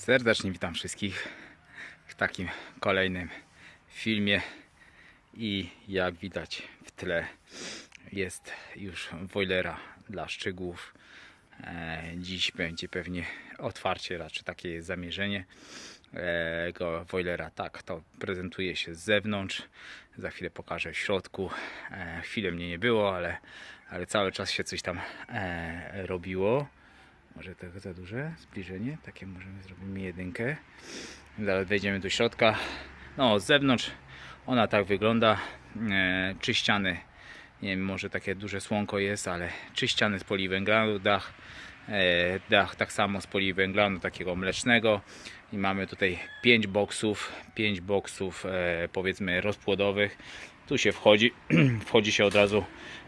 Serdecznie witam wszystkich w takim kolejnym filmie i jak widać w tle jest już Woilera dla szczegółów. E, Dziś będzie pewnie otwarcie, raczej takie zamierzenie e, go Woilera. Tak, to prezentuje się z zewnątrz. Za chwilę pokażę w środku. E, Chwilę mnie nie było, ale, ale cały czas się coś tam e, robiło. Może tego za duże zbliżenie, takie możemy zrobimy jedynkę. Zaraz wejdziemy do środka. No, z zewnątrz ona tak wygląda. E, czy ściany, nie wiem, może takie duże słonko jest, ale czy ściany z poliwęglanu, dach, e, dach tak samo z poliwęglanu, takiego mlecznego. I mamy tutaj 5 boksów, 5 boksów e, powiedzmy rozpłodowych. Tu się wchodzi, wchodzi się od razu,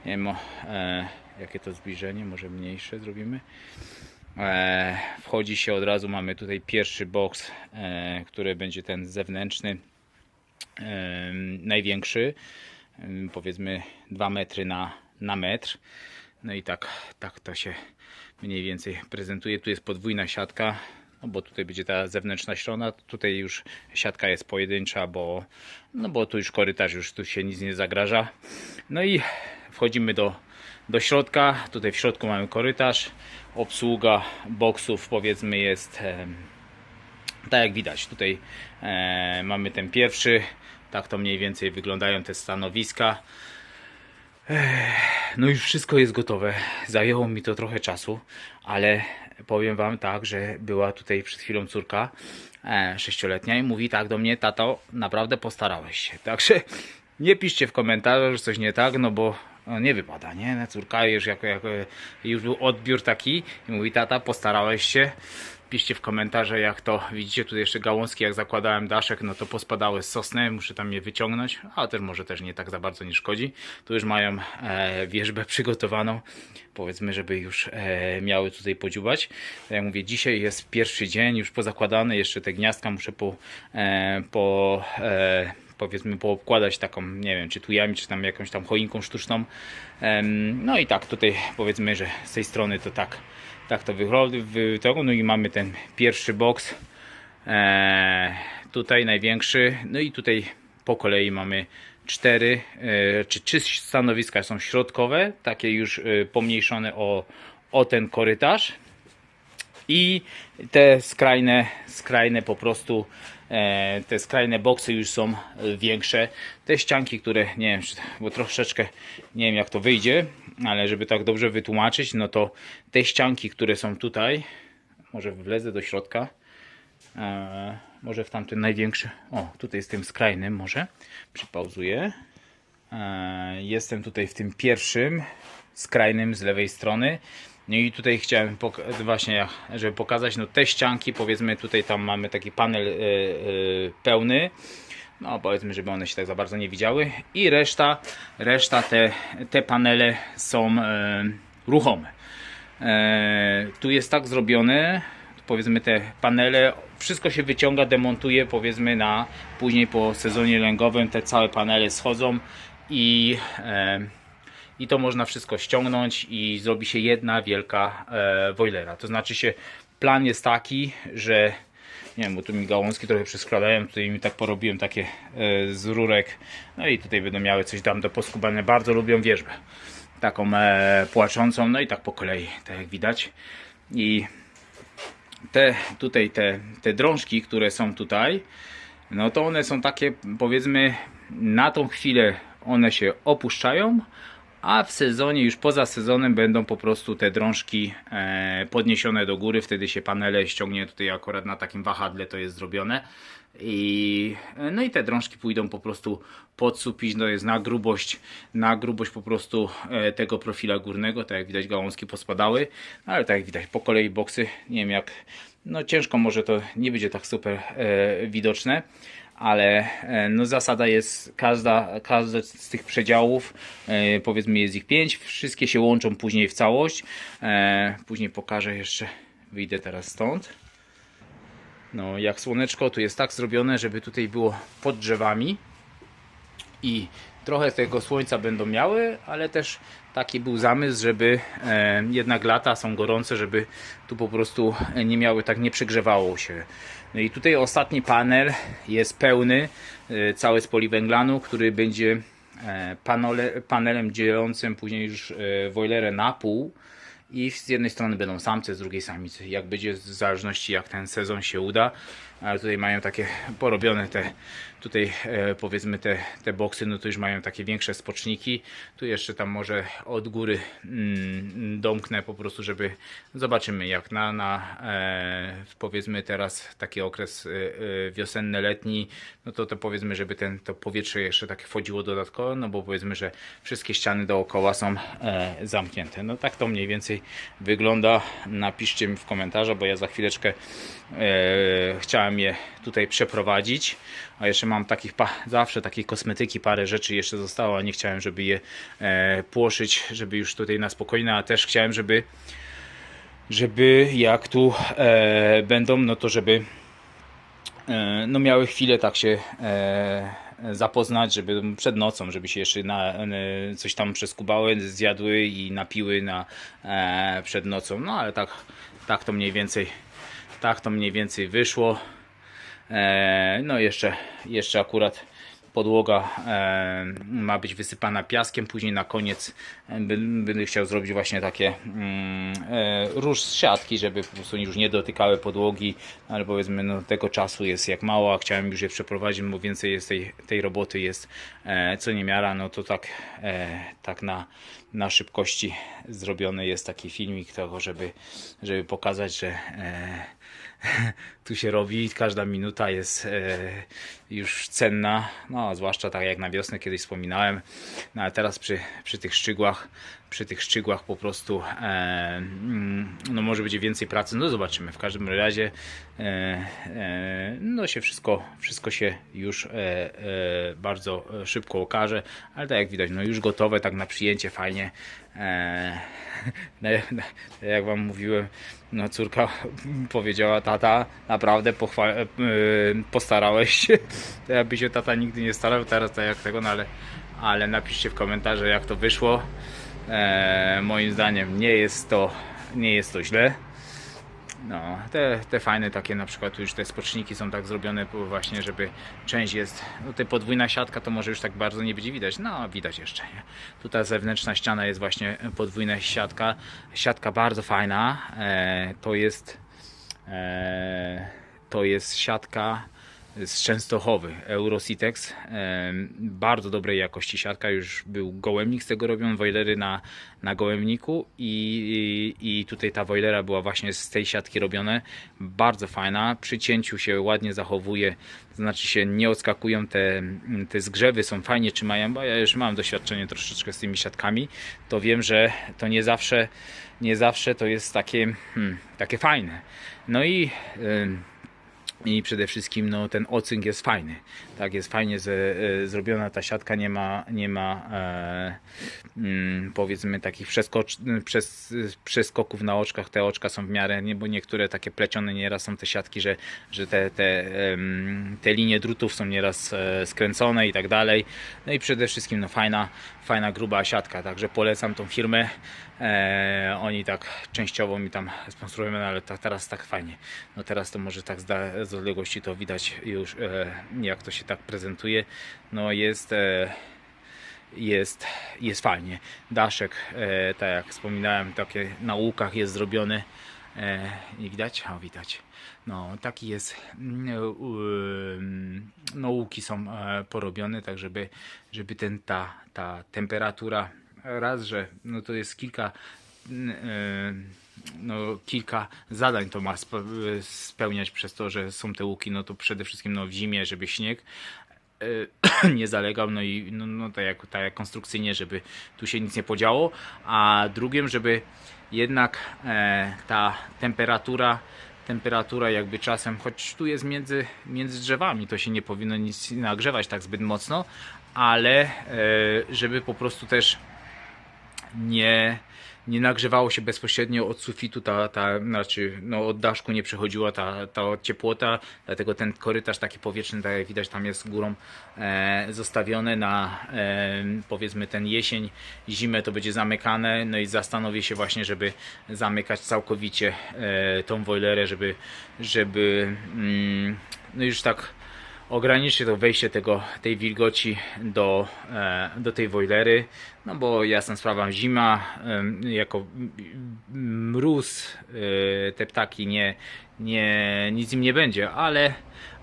nie wiem, e, jakie to zbliżenie, może mniejsze zrobimy. E, wchodzi się od razu, mamy tutaj pierwszy boks, e, który będzie ten zewnętrzny, e, największy, powiedzmy 2 metry na, na metr. No i tak, tak to się mniej więcej prezentuje. Tu jest podwójna siatka, no bo tutaj będzie ta zewnętrzna strona, tutaj już siatka jest pojedyncza, bo, no bo tu już korytarz, już tu się nic nie zagraża. No i wchodzimy do, do środka. Tutaj w środku mamy korytarz. Obsługa boksów powiedzmy jest tak jak widać. Tutaj mamy ten pierwszy. Tak to mniej więcej wyglądają te stanowiska. No już wszystko jest gotowe. Zajęło mi to trochę czasu, ale powiem wam tak, że była tutaj przed chwilą córka e, sześcioletnia i mówi tak do mnie, tato, naprawdę postarałeś się. Także nie piszcie w komentarzach, że coś nie tak, no bo no, nie wypada, nie? No, Córka już jako, jako już był odbiór taki i mówi, tata, postarałeś się. Piszcie w komentarze, jak to widzicie. Tu jeszcze gałązki, jak zakładałem daszek, no to pospadały sosny. Muszę tam je wyciągnąć, ale też może też nie tak za bardzo nie szkodzi. Tu już mają e, wierzbę przygotowaną. Powiedzmy, żeby już e, miały tutaj podziubać. Tak jak mówię, dzisiaj jest pierwszy dzień, już pozakładane. Jeszcze te gniazdka muszę po, e, po e, powiedzmy poobkładać taką, nie wiem, czy tujami, czy tam jakąś tam choinką sztuczną. No i tak, tutaj powiedzmy, że z tej strony to tak, tak to wygląda. No i mamy ten pierwszy boks. E, tutaj największy. No i tutaj po kolei mamy cztery, e, czy trzy stanowiska są środkowe, takie już e, pomniejszone o, o ten korytarz i te skrajne, skrajne po prostu te skrajne boksy już są e, większe. Te ścianki, które nie wiem, bo troszeczkę nie wiem jak to wyjdzie, ale żeby tak dobrze wytłumaczyć, no to te ścianki, które są tutaj, może wlezę do środka. E, może w tamten największy. O, tutaj jest tym skrajnym, może. Przypauzuję. E, Jestem tutaj w tym pierwszym, skrajnym z lewej strony. No i tutaj chciałem właśnie, żeby pokazać, no te ścianki, powiedzmy tutaj tam mamy taki panel e, e, pełny. No powiedzmy, żeby one się tak za bardzo nie widziały. I reszta, reszta te, te panele są e, ruchome. E, tu jest tak zrobione, powiedzmy te panele, wszystko się wyciąga, demontuje powiedzmy na później po sezonie lęgowym te całe panele schodzą i, e, i to można wszystko ściągnąć i zrobi się jedna wielka e, boilera. To znaczy się plan jest taki, że nie wiem, bo tu mi gałązki trochę przeskradają, tutaj mi tak porobiłem takie e, z rurek, no i tutaj będą miały coś tam do poskubania, bardzo lubią wierzbę taką e, płaczącą, no i tak po kolei, tak jak widać. I te tutaj te, te drążki, które są tutaj, no to one są takie powiedzmy na tą chwilę one się opuszczają, a w sezonie, już poza sezonem będą po prostu te drążki e, podniesione do góry, wtedy się panele ściągnie tutaj akurat na takim wahadle to jest zrobione. I, no i te drążki pójdą po prostu pod sufit, no jest na grubość, na grubość po prostu e, tego profila górnego, tak jak widać gałązki pospadały, ale tak jak widać po kolei boksy, nie wiem jak, no ciężko może to nie będzie tak super e, widoczne, ale e, no zasada jest każda, każdy z tych przedziałów, e, powiedzmy jest ich pięć, wszystkie się łączą później w całość, e, później pokażę jeszcze, wyjdę teraz stąd. No, jak słoneczko, tu jest tak zrobione, żeby tutaj było pod drzewami. i trochę tego słońca będą miały, ale też taki był zamysł, żeby jednak lata są gorące, żeby tu po prostu nie miały, tak nie przegrzewało się. No i tutaj ostatni panel jest pełny, e, cały z poliwęglanu, który będzie e, panole, panelem dzielącym później już e, boilerę na pół. I z jednej strony będą samce, z drugiej samice. Jak będzie, w zależności jak ten sezon się uda. Ale tutaj mają takie porobione te, tutaj e, powiedzmy te, te boksy, no to już mają takie większe spoczniki. Tu jeszcze tam może od góry mm, domknę po prostu, żeby zobaczymy jak na, na e, powiedzmy teraz taki okres e, e, wiosenny, letni, no to, to powiedzmy, żeby ten, to powietrze jeszcze tak wchodziło dodatkowo, no bo powiedzmy, że wszystkie ściany dookoła są e, zamknięte. No tak to mniej więcej wygląda. Napiszcie mi w komentarzu, bo ja za chwileczkę e, chciałem je tutaj przeprowadzić. A jeszcze mam takich zawsze takiej kosmetyki, parę rzeczy jeszcze zostało, a nie chciałem, żeby je e, płoszyć, żeby już tutaj na spokojnie, a też chciałem, żeby żeby jak tu e, będą, no to żeby e, no miały chwilę tak się e, zapoznać, żeby przed nocą, żeby się jeszcze na, e, coś tam przeskubały, zjadły i napiły na, e, przed nocą. No ale tak, tak to mniej więcej tak to mniej więcej wyszło. E, no jeszcze, jeszcze akurat podłoga e, ma być wysypana piaskiem, później na koniec e, będę chciał zrobić właśnie takie mm, róż z siatki, żeby po prostu już nie dotykały podłogi, ale powiedzmy no, tego czasu jest jak mało, a chciałem już je przeprowadzić, bo więcej jest tej, tej roboty jest co niemiara, no to tak, tak na, na szybkości zrobiony jest taki filmik tego, żeby, żeby pokazać, że tu się robi, każda minuta jest e, już cenna, no zwłaszcza tak jak na wiosnę kiedyś wspominałem, no ale teraz przy, przy tych szczygłach, przy tych szczygłach po prostu e, mm, no może będzie więcej pracy, no zobaczymy, w każdym razie e, no się wszystko, wszystko się już bardzo szybko okaże, ale tak jak widać, no już gotowe, tak na przyjęcie. Fajnie, jak wam mówiłem, no córka powiedziała, tata, naprawdę pochwa- e, postarałeś się. To jakby się tata nigdy nie starał, teraz tak jak tego, no ale, ale napiszcie w komentarzu jak to wyszło. E, moim zdaniem nie jest to, nie jest to źle. No, te, te fajne takie na przykład już te spoczniki są tak zrobione właśnie, żeby część jest, no te podwójna siatka to może już tak bardzo nie będzie widać, no widać jeszcze, nie? Tutaj zewnętrzna ściana jest właśnie podwójna siatka, siatka bardzo fajna, e, to jest e, to jest siatka z Częstochowy, Eurositex. Em, Bardzo dobrej jakości siatka, już był gołębnik z tego robiony, wojlery na, na gołębniku i, i, i tutaj ta wojlera była właśnie z tej siatki robione. Bardzo fajna, przy cięciu się ładnie zachowuje, znaczy się nie odskakują te, te zgrzewy, są fajnie trzymają, bo ja już mam doświadczenie troszeczkę z tymi siatkami, to wiem, że to nie zawsze, nie zawsze to jest takie, hmm, takie fajne. No i em, i przede wszystkim no, ten ocynk jest fajny. Tak, jest fajnie z, e, zrobiona ta siatka, nie ma, nie ma e, mm, powiedzmy takich przeskocz, przez, przeskoków na oczkach. Te oczka są w miarę, nie, bo niektóre takie plecione nieraz są te siatki, że, że te, te, em, te linie drutów są nieraz e, skręcone i tak dalej. No i przede wszystkim no, fajna, fajna gruba siatka, także polecam tą firmę. E, oni tak częściowo mi tam sponsorują, no ale tak, teraz tak fajnie. No teraz to może tak z, da, z odległości to widać już e, jak to się tak prezentuje. No jest e, jest, jest fajnie. Daszek, e, tak jak wspominałem, takie na łukach jest zrobiony. E, nie widać? O, widać. No, taki jest. mm, ym, No, łuki są porobione, tak żeby, żeby ten, ta, ta temperatura raz, że no to jest kilka mm, no, kilka zadań to ma spe- spełniać przez to, że są te łuki, no to przede wszystkim no, w zimie, żeby śnieg e, nie zalegał, no i no, no tak, jak, tak jak konstrukcyjnie, żeby tu się nic nie podziało, a drugim, żeby jednak e, ta temperatura temperatura jakby czasem, choć tu jest między, między drzewami, to się nie powinno nic nagrzewać tak zbyt mocno, ale e, żeby po prostu też nie, nie nagrzewało się bezpośrednio od sufitu, ta, ta, znaczy no, od daszku nie przechodziła ta, ta ciepłota, dlatego ten korytarz taki powietrzny, tak jak widać tam jest górą e, zostawione na e, powiedzmy ten jesień, zimę to będzie zamykane, no i zastanowię się właśnie, żeby zamykać całkowicie e, tą boilerę, żeby, żeby mm, no już tak ograniczy to wejście tego, tej wilgoci do, e, do tej wojlery, no bo jasna sprawa, zima, jako mróz, e, te ptaki nie, nie, nic im nie będzie, ale,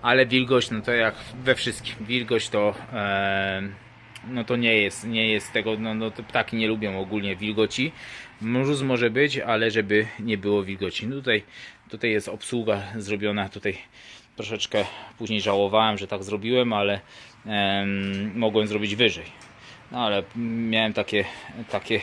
ale wilgoć, no to jak we wszystkim, wilgoć to e, no to nie jest, nie jest tego, no, no ptaki nie lubią ogólnie wilgoci. Mróz może być, ale żeby nie było wilgoci. No tutaj, tutaj jest obsługa zrobiona, tutaj troszeczkę później żałowałem, że tak zrobiłem, ale em, mogłem zrobić wyżej. No ale miałem takie, takie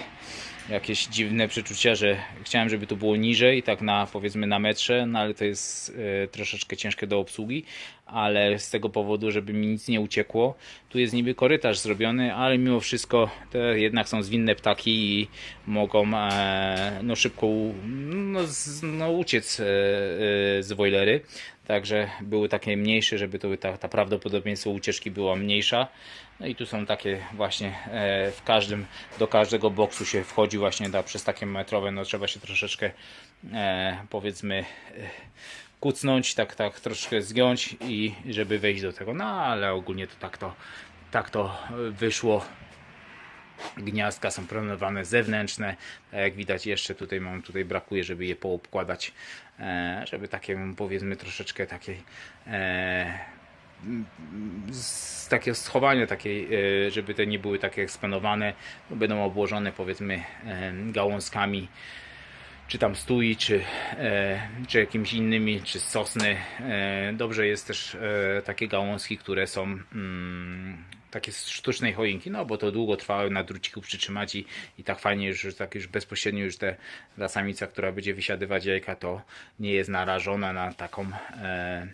jakieś dziwne przeczucia, że chciałem, żeby to było niżej, tak na powiedzmy na metrze, no ale to jest e, troszeczkę ciężkie do obsługi, ale z tego powodu, żeby mi nic nie uciekło, tu jest niby korytarz zrobiony, ale mimo wszystko to jednak są zwinne ptaki i mogą e, no szybko no, z, no, uciec e, e, z wojlery. Także były takie mniejsze, żeby to ta, ta prawdopodobieństwo ucieczki była mniejsza. No i tu są takie właśnie e, w każdym, do każdego boksu się wchodzi właśnie da, przez takie metrowe, no trzeba się troszeczkę e, powiedzmy e, kucnąć, tak, tak troszkę zgiąć i żeby wejść do tego. No ale ogólnie to tak to, tak to wyszło. Gniazdka są planowane zewnętrzne. Tak jak widać jeszcze tutaj mam, tutaj brakuje, żeby je poobkładać, e, żeby takie powiedzmy troszeczkę takiej e, z takiego schowania takiej, e, żeby te nie były takie eksponowane, no będą obłożone powiedzmy gałązkami czy tam stui, czy, e, czy jakimiś innymi, czy z sosny. E, dobrze jest też e, takie gałązki, które są mm, takie z sztucznej choinki, no bo to długo trwało na druciku przytrzymać i, i tak fajnie już, że tak już bezpośrednio już te, ta samica, która będzie wysiadywać jajka, to nie jest narażona na taką e,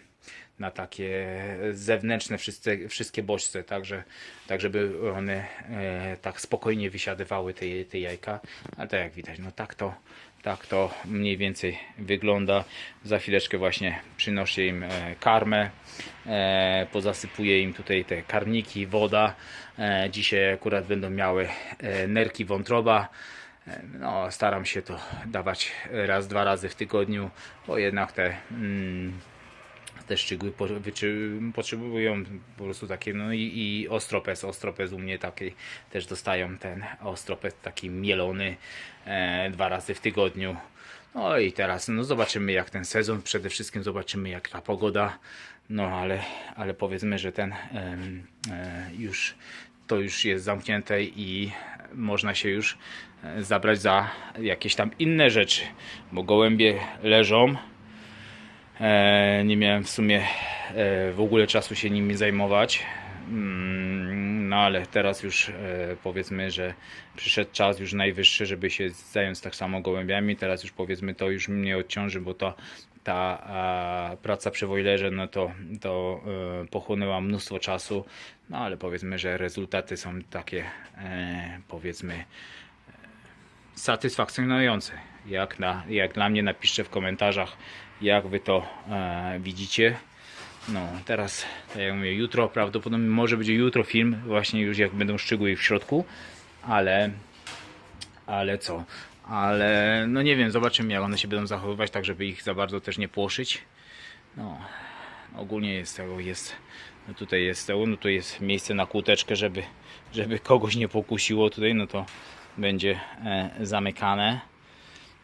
na takie zewnętrzne wszystkie, wszystkie bodźce, także, tak żeby one e, tak spokojnie wysiadywały te, te jajka. Ale tak jak widać, no tak to, tak to mniej więcej wygląda. Za chwileczkę właśnie przynoszę im e, karmę, e, pozasypuję im tutaj te karniki, woda. E, dzisiaj akurat będą miały nerki wątroba. No, staram się to dawać raz, dwa razy w tygodniu, bo jednak te mm, te szczygły po- potrzebują po prostu takie, no i, i ostropes, ostropes u mnie taki też dostają ten ostropes taki mielony e, dwa razy w tygodniu. No i teraz no zobaczymy jak ten sezon, przede wszystkim zobaczymy jak ta pogoda, no ale, ale powiedzmy, że ten em, e, już to już jest zamknięte i można się już e, zabrać za jakieś tam inne rzeczy, bo gołębie leżą, E, nie miałem w sumie e, w ogóle czasu się nimi zajmować. Mm, No ale teraz już e, powiedzmy, że przyszedł czas już najwyższy, żeby się zająć tak samo gołębiami. Teraz już powiedzmy to już mnie odciąży, bo to ta a, praca przy wojlerze, no to, to e, pochłonęła mnóstwo czasu. No ale powiedzmy, że rezultaty są takie e, powiedzmy satysfakcjonujące. Jak, na, jak dla mnie napiszcie w komentarzach, jak wy to e, widzicie. No, teraz, tak jak mówię, jutro prawdopodobnie może będzie jutro film, właśnie już jak będą szczegóły w środku, ale, ale co? Ale no nie wiem, zobaczymy jak one się będą zachowywać, tak żeby ich za bardzo też nie płoszyć. No, ogólnie jest tego, jest, no tutaj jest tego, no tu jest miejsce na kłóteczkę, żeby, żeby kogoś nie pokusiło tutaj, no to będzie e, zamykane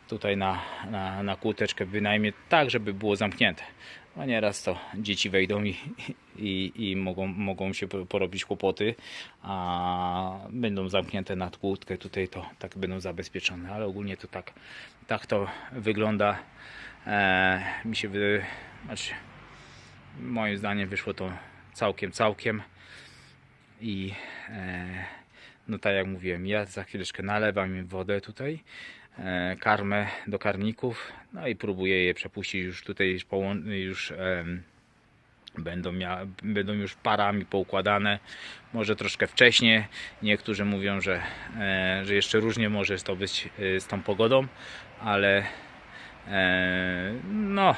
tutaj na, na, na kłóteczkę bynajmniej tak, żeby było zamknięte. No nieraz to dzieci wejdą i, i, i mogą, mogą się po- porobić kłopoty, a będą zamknięte na kłódkę, tutaj to tak będą zabezpieczone, ale ogólnie to tak, tak to wygląda. E, mi się wy... znaczy, moim zdaniem wyszło to całkiem, całkiem i e, no tak jak mówiłem, ja za chwileczkę nalewam im wodę tutaj, karmę do karników, no i próbuję je przepuścić już tutaj, już, będą, mia- będą już parami poukładane, może troszkę wcześniej. Niektórzy mówią, że, e, że jeszcze różnie może to być e, z tą pogodą, ale e, no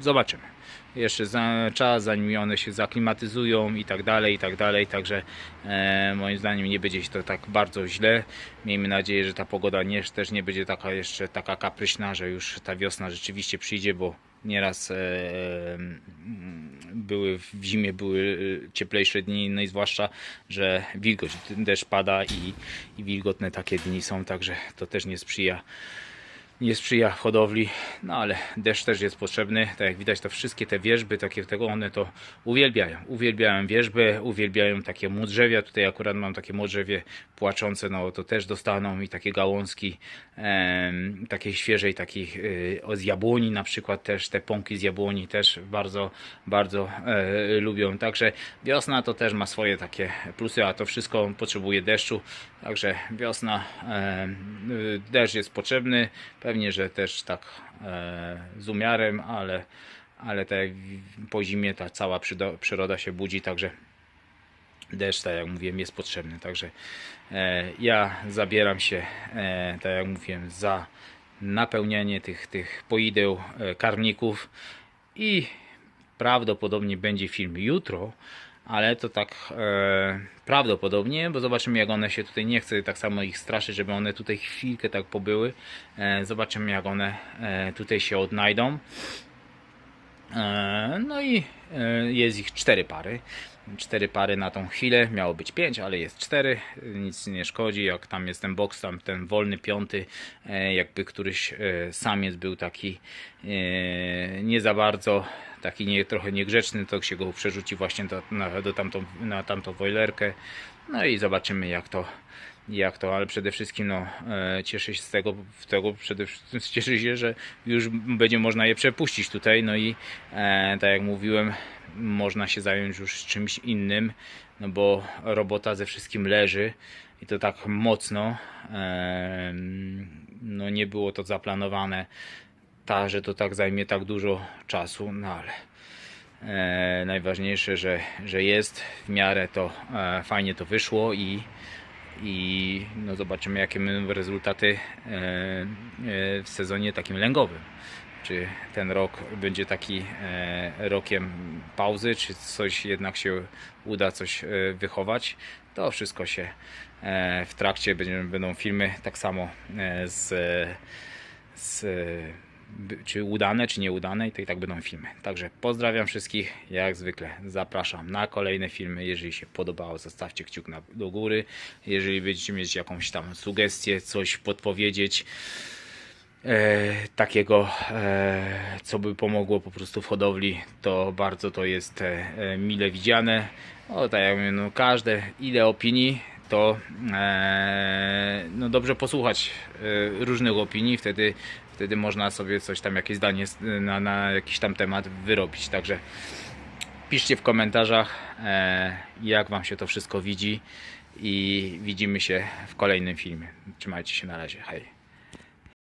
zobaczymy. Jeszcze za, czas, zanim one się zaklimatyzują i tak dalej, i tak dalej. Także e, moim zdaniem nie będzie się to tak bardzo źle. Miejmy nadzieję, że ta pogoda nie, też nie będzie taka jeszcze taka kapryśna, że już ta wiosna rzeczywiście przyjdzie, bo nieraz e, były w zimie były e, cieplejsze dni, no i zwłaszcza, że wilgoć, deszcz pada i, i wilgotne takie dni są, także to też nie sprzyja nie sprzyja hodowli, no ale deszcz też jest potrzebny. Tak jak widać, to wszystkie te wierzby, takie tego one to uwielbiają. Uwielbiają wierzbę, uwielbiają takie młodrzewia. Tutaj akurat mam takie młodrzewie płaczące, no to też dostaną i takie gałązki em, takiej świeżej, takich o, z jabłoni na przykład też, te pąki z jabłoni też bardzo, bardzo e, lubią. Także wiosna to też ma swoje takie plusy, a to wszystko potrzebuje deszczu. Także wiosna, e, deszcz jest potrzebny. Pewnie, że też tak e, z umiarem, ale, ale tak jak po zimie ta cała przyroda się budzi, także deszcz, tak jak mówiłem, jest potrzebny. Także e, ja zabieram się, e, tak jak mówiłem, za napełnianie tych, tych poideł, e, karmników i prawdopodobnie będzie film jutro, ale to tak e, prawdopodobnie, bo zobaczymy jak one się tutaj, nie chcę tak samo ich straszyć, żeby one tutaj chwilkę tak pobyły. E, zobaczymy jak one e, tutaj się odnajdą. E, No i e, jest ich cztery pary. Cztery pary na tą chwilę. Miało być pięć, ale jest cztery. Nic nie szkodzi. Jak tam jest ten boks, tam ten wolny piąty, e, jakby któryś e, samiec był taki e, nie za bardzo, taki nie, trochę niegrzeczny, to się go przerzuci właśnie do, na, do tamtą, na tamtą wojlerkę. No i zobaczymy jak to jak to, ale przede wszystkim no, e, cieszę się z tego, z tego przede wszystkim cieszę się, że już będzie można je przepuścić tutaj, no i e, tak jak mówiłem, można się zająć już czymś innym, no bo robota ze wszystkim leży i to tak mocno, e, no nie było to zaplanowane, ta, że to tak zajmie tak dużo czasu, no ale e, najważniejsze, że, że jest w miarę to e, fajnie to wyszło i i no zobaczymy jakie będą rezultaty e, e, w sezonie takim lęgowym. Czy ten rok będzie taki e, rokiem pauzy, czy coś jednak się uda coś e, wychować. To wszystko się e, w trakcie będzie, będą filmy tak samo e, z, z czy udane, czy nieudane i to i tak będą filmy. Także pozdrawiam wszystkich, jak zwykle zapraszam na kolejne filmy. Jeżeli się podobało, zostawcie kciuk na, do góry. Jeżeli będziecie mieć jakąś tam sugestię, coś podpowiedzieć e, takiego, e, co by pomogło po prostu w hodowli, to bardzo to jest e, e, mile widziane. O, tak jak mówię, no każde, ile opinii, to e, no dobrze posłuchać e, różnych opinii, wtedy, wtedy można sobie coś tam, jakieś zdanie na, na jakiś tam temat wyrobić. Także piszcie w komentarzach, e, jak Wam się to wszystko widzi i widzimy się w kolejnym filmie. Trzymajcie się na razie. Hej.